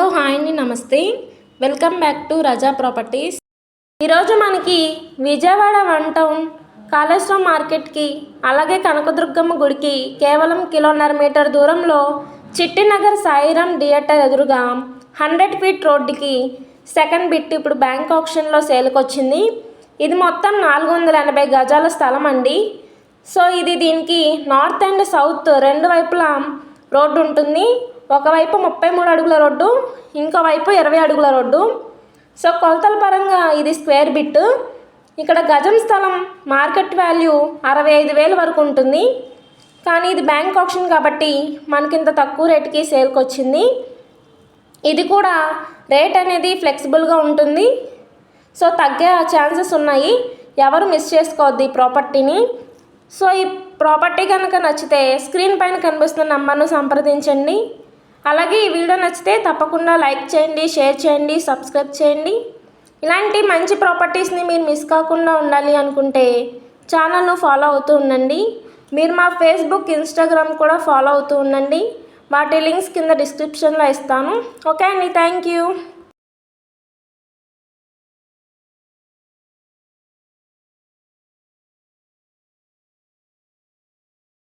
Hello hi అండి నమస్తే. Welcome back to Raza properties. ఈరోజు మనకి విజయవాడ వన్ టౌన్ కాళేశ్వరం మార్కెట్కి అలాగే కనకదుర్గమ్మ గుడికి కేవలం కిలోన్నర మీటర్ దూరంలో చిట్టినగర్ సాయిరామ్ థియేటర్ ఎదురుగా హండ్రెడ్ ఫీట్ రోడ్డుకి సెకండ్ బిట్ ఇప్పుడు బ్యాంక్ ఆప్షన్లో సేల్కొచ్చింది. ఇది మొత్తం నాలుగు వందల ఎనభై గజాల స్థలం అండి. సో ఇది దీనికి నార్త్ అండ్ సౌత్ రెండు వైపులా రోడ్డు ఉంటుంది. ఒకవైపు ముప్పై మూడు అడుగుల రోడ్డు ఇంకో వైపు ఇరవై అడుగుల రోడ్డు. సో కొలతల పరంగా ఇది స్క్వేర్ బిట్. ఇక్కడ గజం స్థలం మార్కెట్ వాల్యూ అరవై ఐదు వేల వరకు ఉంటుంది. కానీ ఇది బ్యాంక్ ఆప్షన్ కాబట్టి మనకింత తక్కువ రేటుకి సేల్కి వచ్చింది ఇది కూడా రేట్ అనేది ఫ్లెక్సిబుల్గా ఉంటుంది. సో తగ్గే ఛాన్సెస్ ఉన్నాయి. ఎవరు మిస్ చేసుకోవద్దు ఈ ప్రాపర్టీని. సో ఈ ప్రాపర్టీ కనుక నచ్చితే స్క్రీన్ పైన కనిపిస్తున్న నెంబర్ను సంప్రదించండి. అలాగే ఈ వీడియో నచ్చితే తప్పకుండా లైక్ చేయండి షేర్ చేయండి సబ్స్క్రైబ్ చేయండి. ఇలాంటి మంచి ప్రాపర్టీస్ని మీరు మిస్ కాకుండా ఉండాలి అనుకుంటే ఛానల్ను ఫాలో అవుతూ ఉండండి. మీరు మా ఫేస్బుక్ ఇన్స్టాగ్రామ్ కూడా ఫాలో అవుతూ ఉండండి. వాటి లింక్స్ కింద డిస్క్రిప్షన్లో ఇస్తాను. ఓకే అండి థ్యాంక్ యూ.